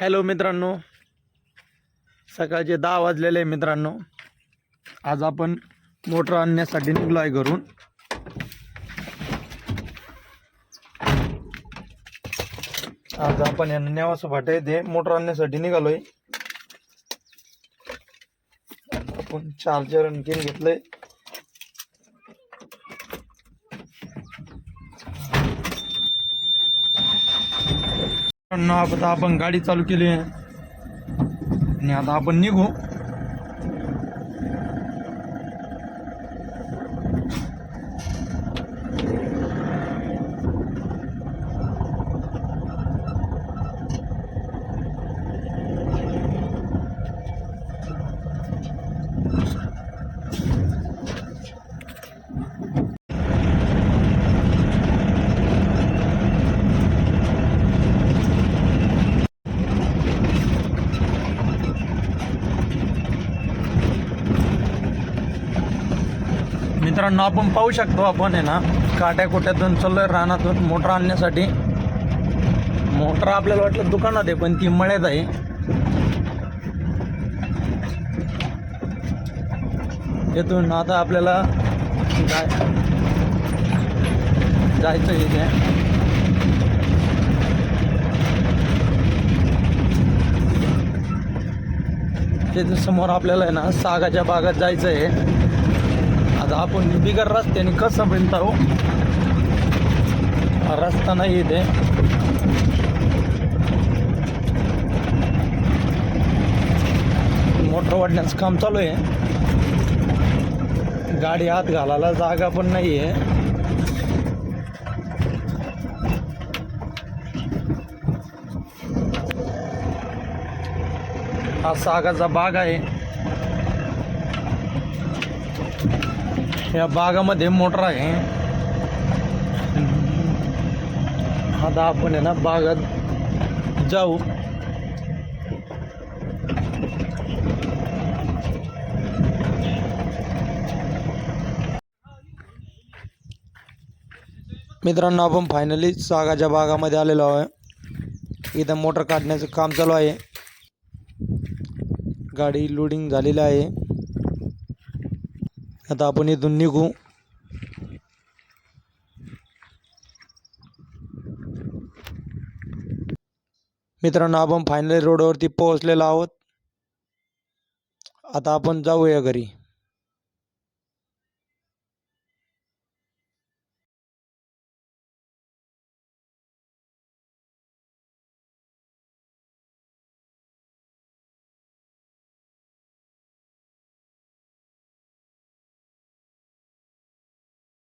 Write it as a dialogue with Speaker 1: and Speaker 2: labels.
Speaker 1: Hello मित्रांनो सकाळचे दहा वाजलेले आहे मित्रांनो. आज आपण मोटर आणण्यासाठी निघलो आहे घरून. आज आपण यांना नेवास फाटे ते मोटर आणण्यासाठी निघालोय. आपण चार्जर आणखीन घेतलंय. मित्रांनो, आता आपण गाडी चालू केली आहे. आणि आता आपण निघू. मित्रांनो आपण पाहू शकतो आपण आहे ना काट्या कोट्यातून चाललोय रानातून मोटर आणण्यासाठी. मोटर आपल्याला वाटलं दुकानात आहे पण ती मळ्यात आहे. तिथून आता आपल्याला जाय जायचं आहे इथे. त्याच्यासमोर आपल्याला आहे ना सागाच्या बागात जायचं आहे. आता आपण बिगर रस्त्याने कसं बनता हो रस्ता नाही इथे. मोटर वाढण्याचं काम चालू आहे. गाडी हात घालायला जागा पण नाही आहे. हा सागाचा बाग आहे. या बागामध्ये मोटर आहे. आता आपण आहे ना बागात जाऊ. मित्रांनो, आपण फायनली सागाच्या बागामध्ये आलेलो आहे. इथं मोटर काढण्याचं काम चालू आहे. गाडी लोडिंग आहे. आता आपण इथून निघू. मित्रांनो आपण फायनली रोडवरती पोहोचलेलो आहोत. आता आपण जाऊया घरी.